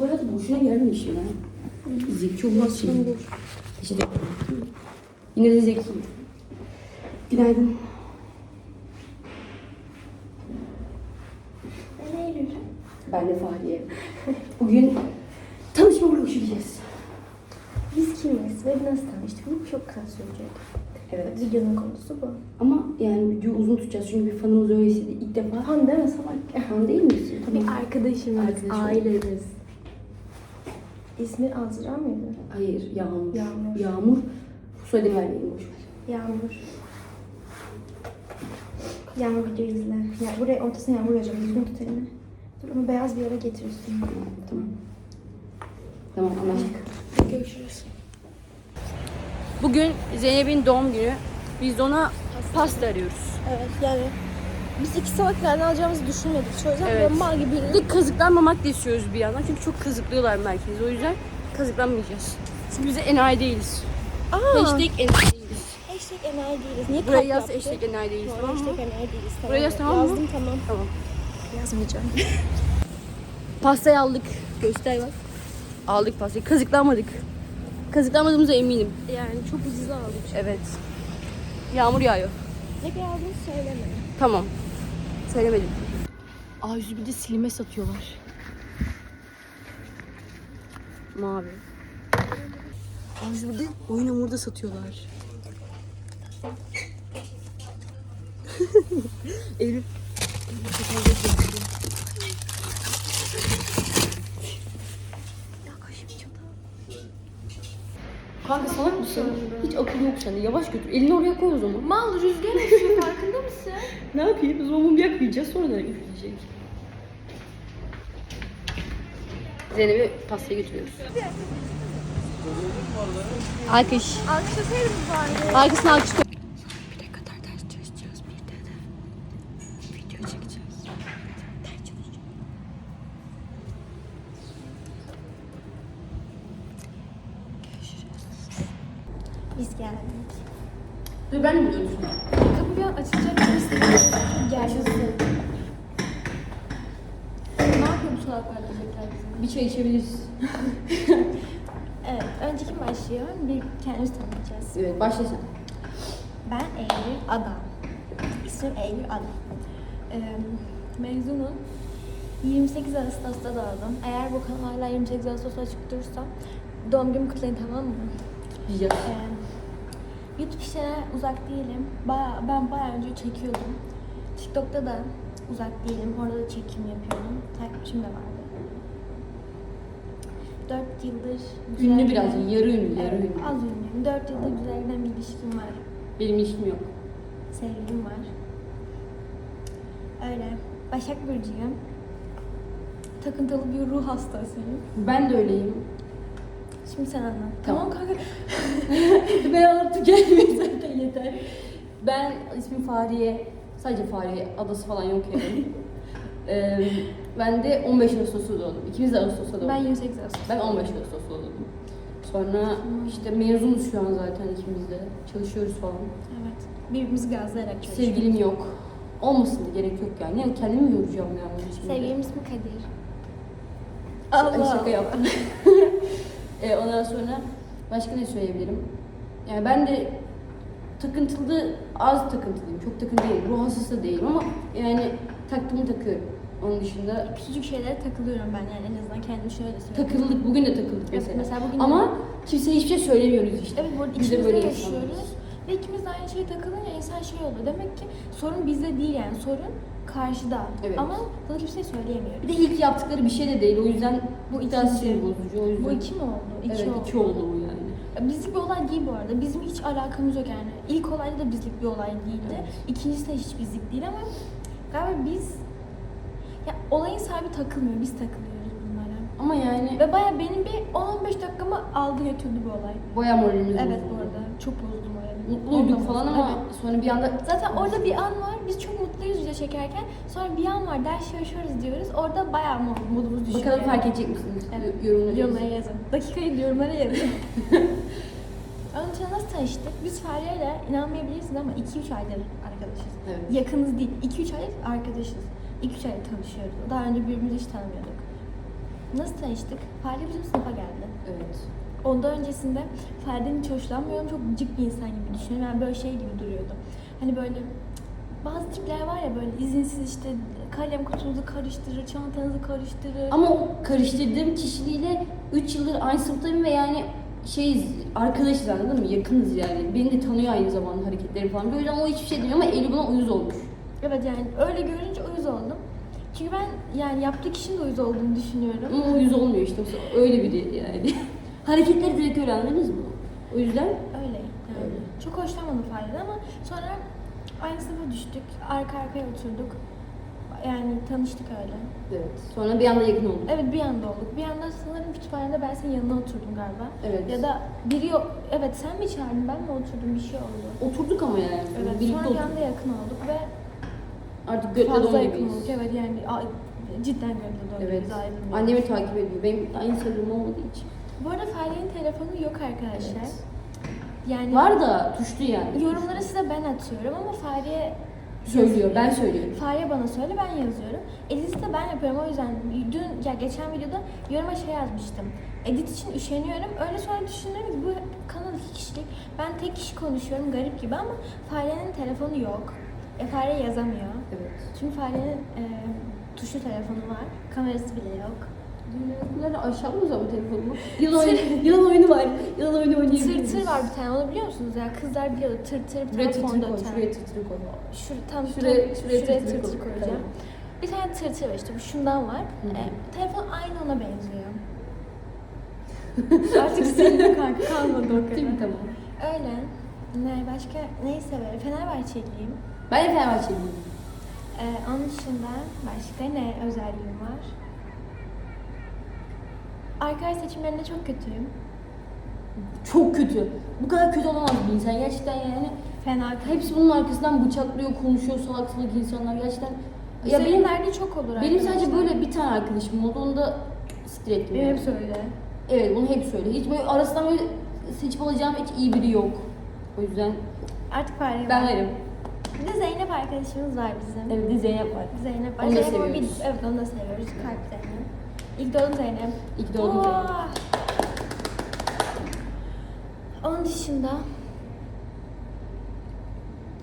Bu arada boşuna gelmiş ya. Zeki olmaz şimdi. Ederim. Yine de zeki. Günaydın. Ben Eylül. Ben de Fahriye. Bugün tanışma çekeceğiz. Biz kimiz ve nasıl tanıştık? Bu çok kısa sürecek. Evet. Videonun konusu bu. Ama yani video uzun tutacağız çünkü bir fanımız öyle istedi ilk defa. Fan deme salak. Fan değil misin? Bir Tamam. arkadaşımız, Arkadaşım. ailemiz. İsmi Azra mıydı? Hayır, Yağmur. Yağmur. Yağmur. Bu soyadı vermeyelim boş ver. Yağmur. Yağmur video izle. Ya buraya ortasına yağmur hocam. Düzgün tut elini. Dur onu beyaz bir yere getirsin. Tamam. Tamam anlaştık. Görüşürüz. Bugün Zeynep'in doğum günü. Biz de ona pasta arıyoruz. Evet yani biz iki salak nereden alacağımızı düşünmedik. O yüzden Evet. böyle mal gibi Bir de kazıklanmamak da istiyoruz bir yandan. Çünkü çok kazıklıyorlar merkezi. O yüzden kazıklanmayacağız. Çünkü biz de enayi değiliz. Aa, Hashtag enayi değiliz. hashtag enayi değiliz. Niye Buraya kap yaz yaptı? hashtag enayi değiliz Doğru, tamam mı? hashtag enayi değiliz. Tamam. Buraya yaz, tamam mı? Yazdım tamam. Tamam. Yazmayacağım. Pastayı aldık. Göster bak. Aldık pastayı. Kazıklanmadık. Kazıklanmadığımıza eminim. Yani çok ucuz aldık. Evet. Yağmur yağıyor. Ne aldığını söyleme. Tamam. Söylemedim. A101'de silme satıyorlar. Mavi. A101'de oyun hamuru da satıyorlar. Eylül. Kanka salak mısın? Hiç akıl yok sende. Yavaş götür. Elini oraya koy o zaman. Mal rüzgar esiyor farkında mısın? Ne yapayım? Biz o mum yakmayacağız. Sonradan üfleyecek. Zeynep'e pastayı götürüyoruz. Alkış. Alkışlasaydınız bari. Arkasına alkış koy. Bir de kadar ders çalışacağız. Bir de de video çekeceğiz. Geldik. Dur ben mi? Kapı bir an açılacak gibi hissediyorum. Geleceğiz. Ne yapıyor bu salaklar diyecekler bize. Bir çay içebiliriz. Evet, önce kim başlıyor? Bir kendimizi tanıyacağız. Evet başla sen. Ben Eylül Adam. İsmim Eylül Adam. Ee, mezunum. 28 Ağustos'ta doğdum. Eğer bu kanal hala 28 Ağustos'ta açık durursa doğum günümü kutlayın tamam mı? Diyeceğiz. Ee, YouTube işlerine uzak değilim. Baya, ben bayağı önce çekiyordum. TikTok'ta da uzak değilim. Orada da çekim yapıyorum. Takipçim de vardı. 4 yıldır... Ünlü biraz. Yarı ünlü, yarı ünlü. az ünlüyüm. 4 yıldır güzel giden bir ilişkim var. Benim ilişkim yok. Sevgilim var. Öyle. Başak Burcu'yum. Takıntılı bir ruh hastasıyım. Ben de öyleyim. Şimdi sen anlat. Tamam. Tamam, kanka. ben anlatıp gelmiyor zaten yeter. Ben ismim Fahriye. Sadece Fahriye. Adası falan yok yani. ee, ben de 15 Ağustos'ta doğdum. İkimiz de Ağustos'ta doğduk. Ben 28 Ağustos. Ben 15 Ağustos'ta doğdum. Sonra işte mezunuz şu an zaten ikimiz de. Çalışıyoruz falan. Evet. Birbirimizi gazlayarak çalışıyoruz. Sevgilim yok. Olmasın da gerek yok yani. yani kendimi mi yoracağım ya bunun için? Sevgilim ismi Kadir. Allah. Şaka yaptım. e, ondan sonra başka ne söyleyebilirim? Yani ben de takıntılı, az takıntılıyım. Çok takıntılı değilim. Ruh hastası da değilim ama yani taktığımı takıyorum. Onun dışında Küçücük şeylere takılıyorum ben yani en azından kendimi şöyle söyleyeyim. takıldık. Bugün de takıldık Evet, mesela. mesela bugün de- ama kimseye hiçbir şey söylemiyoruz işte. Evet bu arada Biz de ikimiz de böyle yaşıyoruz. insanlarız. Ve ikimiz de aynı şeye takılınca insan şey oluyor. Demek ki sorun bizde değil yani. Sorun karşıda. Evet. Ama sana kimseye söyleyemiyor. Bir de ilk yaptıkları bir şey de değil. O yüzden Bu ikinci. sinir bozucu. O yüzden. Bu iki mi oldu? İki evet, oldu. iki oldu bu yani. Ya Bizlik bir olay değil bu arada. Bizim hiç alakamız yok yani. İlk olayda da bizlik bir olay değildi. Evet. İkincisi de hiç bizlik değil ama galiba biz ya olayın sahibi takılmıyor. Biz takılıyoruz bunlara. Ama yani Ve baya benim bir 10-15 dakikamı aldı götürdü bu olay. boya moralimiz Evet bozuldu. bu arada. Çok moralimi. Mutluyduk falan ama Evet. sonra bir anda Zaten orada bir an var. Biz çok mutluyuz video çekerken. Sonra bir an var. Ders çalışıyoruz diyoruz. Orada bayağı mod- modumuz düşüyor. Bakalım fark edecek misiniz? Evet. Yorumları Yorumlara yazın. Dakikayı yorumlara yazın. Onun için nasıl tanıştık? Biz Feryal'le inanmayabilirsiniz ama 2-3 aydır arkadaşız. Evet. Yakınız değil. 2-3 aydır arkadaşız. 2-3 aydır tanışıyoruz. Daha önce birbirimizi hiç tanımıyorduk. Nasıl tanıştık? Fare bizim sınıfa geldi. Evet. Ondan öncesinde Ferdi'nin hiç hoşlanmıyorum. Çok gıcık bir insan gibi düşünüyorum. Yani böyle şey gibi duruyordu. Hani böyle bazı tipler var ya böyle izinsiz işte kalem kutunuzu karıştırır, çantanızı karıştırır. Ama o karıştırdığım kişiliğiyle 3 yıldır aynı sınıftayım ve yani şeyiz, arkadaşız anladın mı? Yakınız yani. Beni de tanıyor aynı zamanda hareketleri falan. O yüzden o hiçbir şey demiyor ama Eylül buna uyuz olmuş. Evet yani öyle görünce uyuz oldum. Çünkü ben yani yaptığı kişinin de uyuz olduğunu düşünüyorum. Ama uyuz olmuyor işte. Öyle biri yani. Hareketleri direkt öyle anladınız mı? O yüzden Öyle yani. Çok hoşlanmadım Fahri'den ama sonra aynı sınıfa düştük. Arka arkaya oturduk. Yani tanıştık öyle. evet. Sonra bir anda yakın olduk. Evet bir anda olduk. Bir anda sanırım kütüphanede ben senin yanına oturdum galiba. Evet. Ya da biri yok. Evet sen mi çağırdın ben mi oturdum bir şey oldu. Oturduk ama yani. Evet Birlikte sonra bir oturduk. anda yakın olduk ve Artık götle fazla yakın olduk. Evet yani a- cidden doğru. Evet. Annemi takip ediyor. Benim aynı sanırım olmadığı için. Bu arada Fahri'nin telefonu yok arkadaşlar. Evet. Yani Var da tuşlu yani. yorumları size ben atıyorum ama Fahriye Söylüyor, ben söylüyorum. Fahriye bana söyle ben yazıyorum. Edit'i de ben yapıyorum o yüzden dün ya geçen videoda yoruma şey yazmıştım. Edit için üşeniyorum. Öyle sonra düşünüyorum ki bu kanal iki kişilik. Ben tek kişi konuşuyorum garip gibi ama Fahriye'nin telefonu yok. E Fahriye yazamıyor. Evet. Çünkü Fahriye'nin e, tuşlu telefonu var. Kamerası bile yok. Bunları aşağı mı zaman telefonumu? Yılan oyunu, yılan oyunu var. Yılan oyunu oynayabiliriz. tır var bir tane onu biliyor musunuz ya? Kızlar biliyordu tır tır bir Şuraya tane tır tır fondöten. koy, şuraya tır tır koy. Şur, tam Şuraya- şuraya, şuraya şuraya, koy. koyacağım. Bir tane tır tır var işte bu şundan var. Hı. E, telefon aynı ona benziyor. Artık sildim kanka kalmadı o Değil mi? kadar. Tamam. Öyle. Ne başka neyi severim? Fenerbahçeliyim. Ben de Fenerbahçeliyim. E, onun dışında başka ne özelliğim var? Arkadaş seçimlerinde çok kötüyüm. Çok kötü. Bu kadar kötü olamaz bir insan. Gerçekten yani Fena hepsi bunun arkasından bıçaklıyor, konuşuyor salak salak insanlar. Gerçekten ya benim, Seninlerde çok olur benim sadece arkadaşlar. böyle bir tane arkadaşım oldu. Onu da siktir ettim. Benim yani. hep söyle. Evet bunu hep söyle. Hiç böyle arasından böyle seçip alacağım hiç iyi biri yok. O yüzden Artık fare ben var. varım. Bir de Zeynep arkadaşımız var bizim. Evet bir de Zeynep var. Zeynep var. Onu da seviyoruz. Evet onu da seviyoruz. Kalp Zeynep. İlk doğdun Zeynep. İlk doğdun Oo. Zeynep. Onun dışında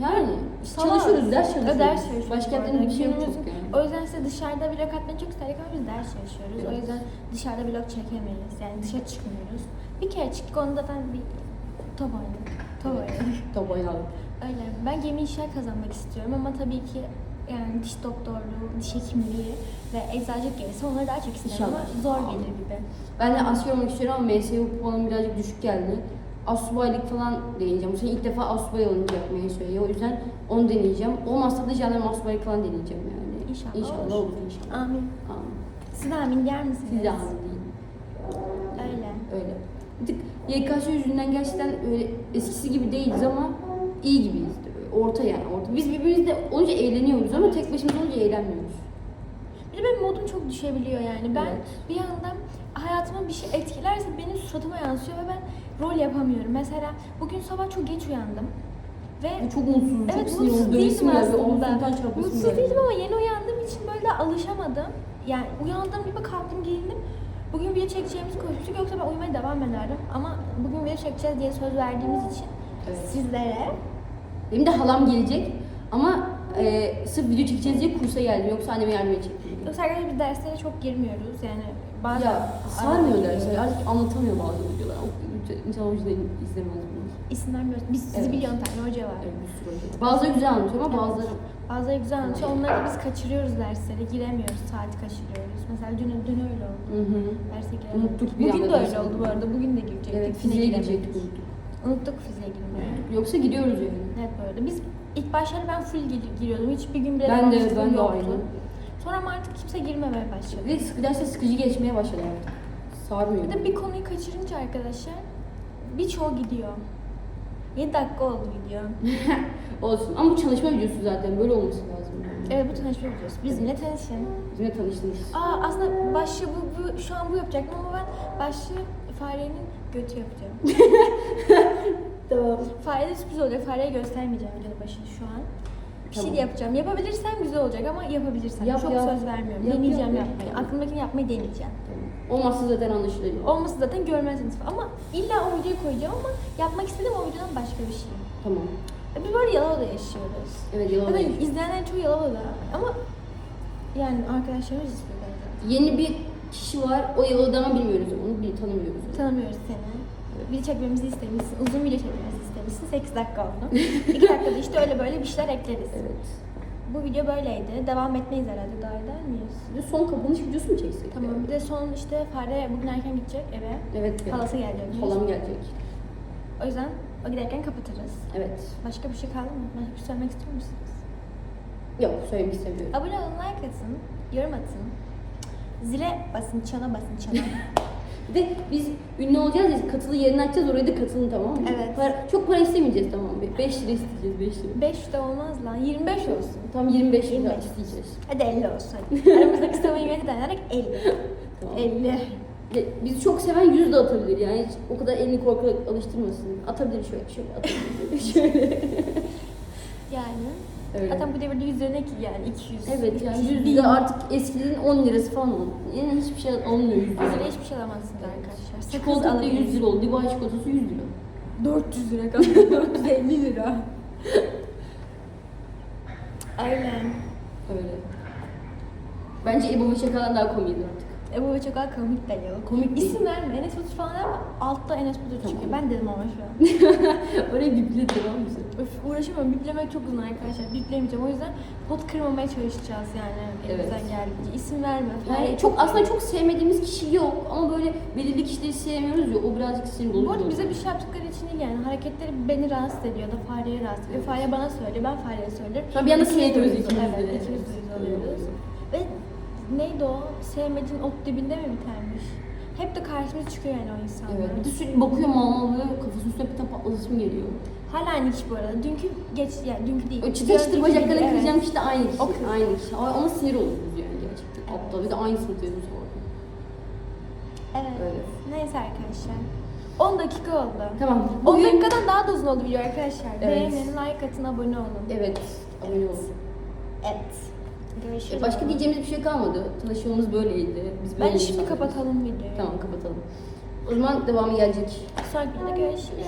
Yani işte Salak. çalışıyoruz, ders çalışıyoruz. Ders çalışıyoruz. Bu arada. bir şey yok çok yani. O yüzden size dışarıda vlog atmayı çok isterdik ama biz ders çalışıyoruz. O Evet. yüzden dışarıda vlog çekemeyiz. Yani dışarı çıkmıyoruz. Bir kere çıktık onda zaten bir top oynadık. Top oynadık. Top oynadık. Öyle. Ben gemi inşaat kazanmak istiyorum ama tabii ki yani diş doktorluğu, diş hekimliği ve eczacılık gelirse onları daha çok isterim ama İnşallah. zor gelir gibi. Ben de asker olmak istiyorum ama MSU puanım birazcık düşük geldi. Asubaylık falan deneyeceğim. Bu sene ilk defa asubay olunca söylüyor. O yüzden onu deneyeceğim. Olmazsa da jandarma asubaylık falan deneyeceğim yani. İnşallah, İnşallah olur. olur inşallah. Amin. Amin. Siz de amin der misiniz? Siz de amin deyin. Öyle. Öyle. Bir tık YKS yüzünden gerçekten öyle eskisi gibi değiliz ama iyi gibiyiz. Orta yani orta. Biz birbirimizle olunca eğleniyoruz ama tek başımıza olunca eğlenmiyoruz. Bir de benim modum çok düşebiliyor yani. Ben Evet. bir yandan hayatıma bir şey etkilerse benim suratıma yansıyor ve ben rol yapamıyorum. Mesela bugün sabah çok geç uyandım. Ve Bu çok mutsuz, çok evet sinir mutsuz oldu. değildim aslında. Mutsuz geldi. değildim ama yeni uyandığım için böyle daha alışamadım. Yani uyandığım gibi kalktım giyindim. Bugün video çekeceğimizi konuşmuştuk yoksa ben uyumaya devam ederdim. Ama bugün video çekeceğiz diye söz verdiğimiz için Evet. sizlere Benim de halam gelecek ama e, sırf video çekeceğiz diye kursa geldim. Yoksa anneme yardım edecektim. Yoksa arkadaşlar biz derslere çok girmiyoruz yani bazen Ya sarmıyor dersler. Artık anlatamıyor bazı videolar. O- o yüzden izlemez bunu. isim vermiyoruz. Biz sizi Evet. biliyorsun tane hoca var. Evet, bir sürü hoca. Bazıları güzel anlatıyor ama bazıları Bazıları güzel anlatıyor. Onları da biz kaçırıyoruz derslere. Giremiyoruz. Saat kaçırıyoruz. Mesela dün, dün öyle oldu. hı hı. Derse giremedik. Unuttuk bir Bugün anda de öyle dersi. oldu bu arada. Bugün de girecektik. Evet, Yine fiziğe giremedik. gidecektik unuttuk. Unuttuk fiziğe girmeyi. Yoksa gidiyoruz yani. Evet bu arada. Biz ilk başlarda ben full gir- giriyordum. Hiçbir gün bile Ben de, ben de yoktu. aynı. Sonra ama artık kimse girmemeye başladı. Ve sıkı derse sıkıcı geçmeye başladı artık. Sarmıyor. Bir de bir konuyu kaçırınca arkadaşlar birçoğu gidiyor. 7 dakika oldu video. Olsun. Ama bu çalışma videosu zaten. Böyle olması lazım. Yani. Evet bu tanışma videosu. Bizimle tanışın. Bizimle tanıştınız. Aa aslında başlığı bu, bu şu an bu yapacaktım ama ben başlığı farenin götü yapacağım. Tamam. Fareye de sürpriz olacak. Fareye göstermeyeceğim videonun başını şu an. Bir şey Tamam. de yapacağım. Yapabilirsem güzel olacak ama yapabilirsem. Yap, Çok yap. söz vermiyorum. Yap, deneyeceğim yap, yap. yapmayı. Tamam. Aklımdakini yapmayı deneyeceğim. Olmazsa zaten anlaşılır. Olması zaten görmezsiniz. Ama illa o videoyu koyacağım ama yapmak istediğim o videodan başka bir şey. Tamam. E, Biz böyle Yalova'da yaşıyoruz. Evet yalan Zaten değil. izleyenler çoğu Yalova'da. Ama yani arkadaşlarımız izliyor. Yeni bir kişi var. O yılda ama bilmiyoruz onu. Bir tanımıyoruz. Tanımıyoruz seni. Video çekmemizi istemişsin. Uzun video çekmemizi istemişsin. 8 dakika oldu. 2 dakikada işte öyle böyle bir şeyler ekleriz. Evet. Bu video böyleydi. Devam etmeyiz herhalde. Daha eder miyiz? Bir de son kapanış videosu mu çeksek? Tamam. Bir de son işte Fare bugün erken gidecek eve. Evet. Halası gelecek. Halam gelecek. O yüzden o giderken kapatırız. Evet. Başka bir şey kaldı mı? Başka bir şey söylemek istiyor musunuz? Yok söylemek istemiyorum. Abone olun, like atın, yorum atın. Zile basın, çana basın, çana. Bir de biz ünlü olacağız ya katılı yerini açacağız oraya da katılın tamam mı? Evet. Para- çok para istemeyeceğiz tamam mı? 5 lira isteyeceğiz 5 lira. 5 de olmaz lan, 25 olsun. Tam 25 lira 25. isteyeceğiz. Hadi 50 olsun. hadi. Aramızdaki samimiyeti dayanarak 50. Tamam. 50. Ya, Bizi çok seven 100 de atabilir yani hiç o kadar elini korkarak alıştırmasın. Atabilir şöyle şöyle atabilir. şöyle. Yani. Öyle. Zaten bu devirde 100 lira ne ki yani 200. Evet yani 300, 100 bin. lira artık eskilerin 10 lirası falan oldu. Yani hiçbir şey alınmıyor 100 100 lira lira. hiçbir şey alamazsınız arkadaşlar. Çikolata da alabilirsiniz. 100 lira oldu. Dubai çikolatası 100 lira. 400 lira kaldı. 450 lira. Aynen. Öyle. Bence Ebu ve Şakalar daha komikti artık. Ebu ve Çakal komik değil. Komik değil. İsim verme. Enes Batur falan ama altta Enes Batur çıkıyor. Ben dedim ama şu an. Oraya biple tamam mı? Öf, uğraşamıyorum. Biplemek çok uzun arkadaşlar. Biplemeyeceğim. O yüzden pot kırmamaya çalışacağız yani. Elimizden Evet. geldiğince. İsim verme falan. Yani çok aslında çok sevmediğimiz kişi yok ama böyle belirli kişileri sevmiyoruz ya o birazcık sinir bozucu. Bu arada bize bir şey yaptıkları için değil yani. Hareketleri beni rahatsız ediyor da Fahriye'yi rahatsız ediyor. Fahriye bana söylüyor, ben Fahriye'ye söylüyorum. Sonra bir anda sinirleniyoruz duyuyoruz. ikimiz de. Evet, ikimiz duyuyoruz oluyoruz. Ve neydi o? Sevmediğin ot dibinde mi bitermiş? Hep de karşımıza çıkıyor yani o insanlar. Evet. Bir de sürekli bakıyor mal mal böyle kafasının üstüne bir tane patlatasım geliyor. Hala aynı kişi bu arada. Dünkü geç yani dünkü değil. O çıtır çıtır bacaklarını video, kıracağım evet. kişi de aynı kişi. O kız. Aynı kişi. Ama sinir oluyoruz yani gerçekten. Aptal. Bir de aynı sınıftayız bu arada. Evet. Öyle. Neyse arkadaşlar. 10 dakika oldu. Tamam. 10 Bugün... dakikadan daha da uzun oldu video arkadaşlar. Evet. Beğenin, like atın, abone olun. Evet. Abone olun. Evet. Görüşürüz. E, Başka diyeceğimiz bir şey kalmadı. Tanışmamız böyleydi. Biz Bence böyle şimdi insanlarız. kapatalım videoyu. Tamam kapatalım. O zaman devamı gelecek. Sonraki videoda. Görüşürüz.